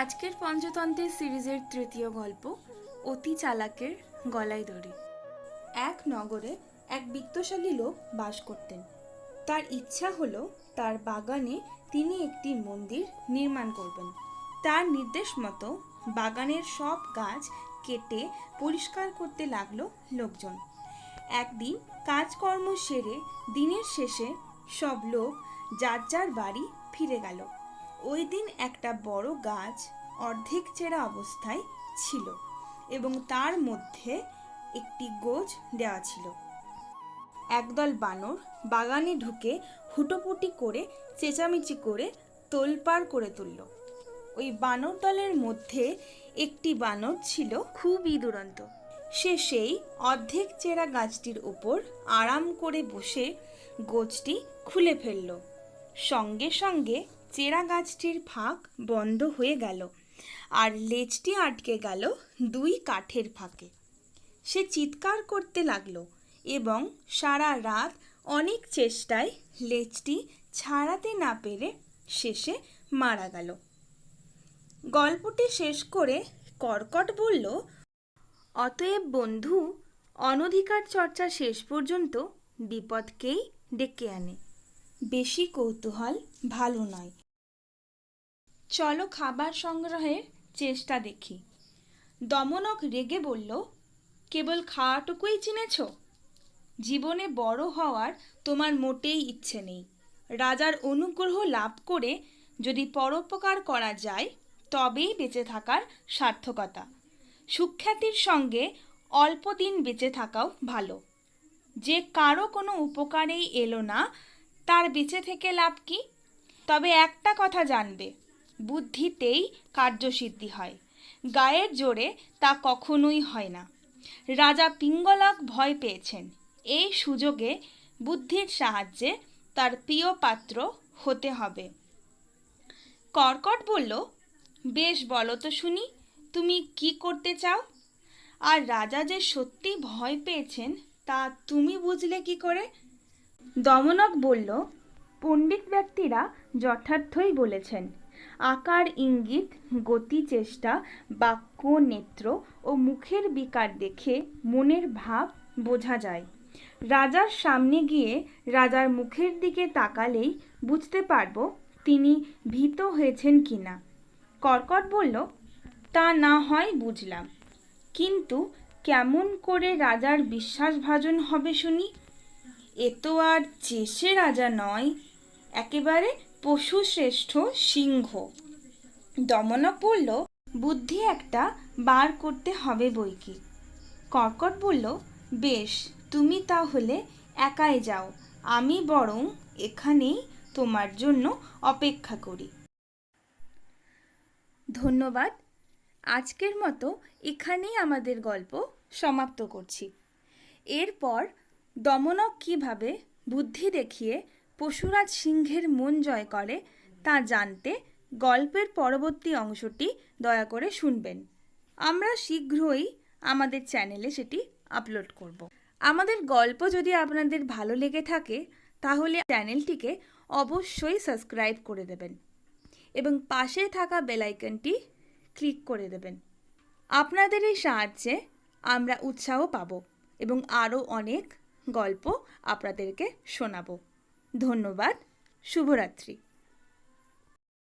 আজকের পঞ্চতন্ত্রের সিরিজের তৃতীয় গল্প, অতি চালাকের গলায় দড়ি। এক নগরে এক বিত্তশালী লোক বাস করতেন। তার ইচ্ছা হলো তার বাগানে তিনি একটি মন্দির নির্মাণ করবেন। তার নির্দেশ মতো বাগানের সব গাছ কেটে পরিষ্কার করতে লাগল লোকজন। একদিন কাজকর্ম সেরে দিনের শেষে সব লোক যার যার বাড়ি ফিরে গেল। ওই দিন একটা বড় গাছ অর্ধেক চেরা অবস্থায় ছিল এবং তার মধ্যে একটি গোজ দেওয়া ছিল। একদল বানর বাগানে ঢুকে হুটোপুটি করে, চেঁচামেচি করে তোলপাড় করে তুলল। ওই বানর দলের মধ্যে একটি বানর ছিল খুবই দুরন্ত। সে সেই অর্ধেক চেরা গাছটির উপর আরাম করে বসে গোছটি খুলে ফেলল। সঙ্গে সঙ্গে চেরা গাছটির ফাঁক বন্ধ হয়ে গেল আর লেজটি আটকে গেল দুই কাঠের ফাঁকে। সে চিৎকার করতে লাগল এবং সারা রাত অনেক চেষ্টায় লেজটি ছাড়াতে না পেরে শেষে মারা গেল। গল্পটি শেষ করে কর্কট বলল, অতএব বন্ধু, অনধিকার চর্চা শেষ পর্যন্ত বিপদকেই ডেকে আনে। বেশি কৌতূহল ভালো নয়। চলো খাবার সংগ্রহের চেষ্টা দেখি। দমনক রেগে বলল, কেবল খাওয়াটুকুই চিনেছ? জীবনে বড় হওয়ার তোমার মোটেই ইচ্ছে নেই। রাজার অনুগ্রহ লাভ করে যদি পরোপকার করা যায়, তবেই বেঁচে থাকার সার্থকতা। সুখ্যাতির সঙ্গে অল্প দিন বেঁচে থাকাও ভালো। যে কারও কোনো উপকারেই এলো না, তার বেঁচে থেকে লাভ কি? তবে একটা কথা জানবে বুদ্ধিতেই কার্যসিদ্ধি হয়। গায়ের জোরে তা কখনোই হয় না। রাজা পিঙ্গলক ভয় পেয়েছেন। এই সুযোগে বুদ্ধির সাহায্যে তার প্রিয় পাত্র হতে হবে। কর্কট বলল, বেশ বলো তো শুনি, তুমি কি করতে চাও? আর রাজা যে সত্যি ভয় পেয়েছেন, তা তুমি বুঝলে কি করে? দমনক বলল, পণ্ডিত ব্যক্তিরা যথার্থই বলেছেন আকার ইঙ্গিত, গতি চেষ্টা, বাক্য, নেত্র ও মুখের বিকার দেখে মনের ভাব বোঝা যায়। রাজার সামনে গিয়ে রাজার মুখের দিকে তাকালেই বুঝতে পারব তিনি ভীত হয়েছেন কিনা। কর্কট বলল, তা না হয় বুঝলাম। কিন্তু কেমন করে রাজার বিশ্বাসভাজন হবে শুনি? এ তো আর চেষে রাজা নয়। একেবারে পশু শ্রেষ্ঠ সিংহ। দমনা পড়ল, বুদ্ধি একটা বার করতে হবে বই কি কর্কট বলল, বেশ, তুমি তাহলে একাই যাও। আমি বরং এখানেই তোমার জন্য অপেক্ষা করি। ধন্যবাদ। আজকের মতো এখানেই আমাদের গল্প সমাপ্ত করছি। এরপর দমনক কীভাবে বুদ্ধি দেখিয়ে পশুরাজ সিংহের মন জয় করে তা জানতে গল্পের পরবর্তী অংশটি দয়া করে শুনবেন। আমরা শীঘ্রই আমাদের চ্যানেলে সেটি আপলোড করব। আমাদের গল্প যদি আপনাদের ভালো লেগে থাকে, তাহলে চ্যানেলটিকে অবশ্যই সাবস্ক্রাইব করে দেবেন এবং পাশে থাকা বেলাইকনটি ক্লিক করে দেবেন। আপনাদের এই সাহায্যে আমরা উৎসাহ পাব এবং আরও অনেক গল্প আপনাদেরকে শোনাবো। ধন্যবাদ শুভরাত্রি।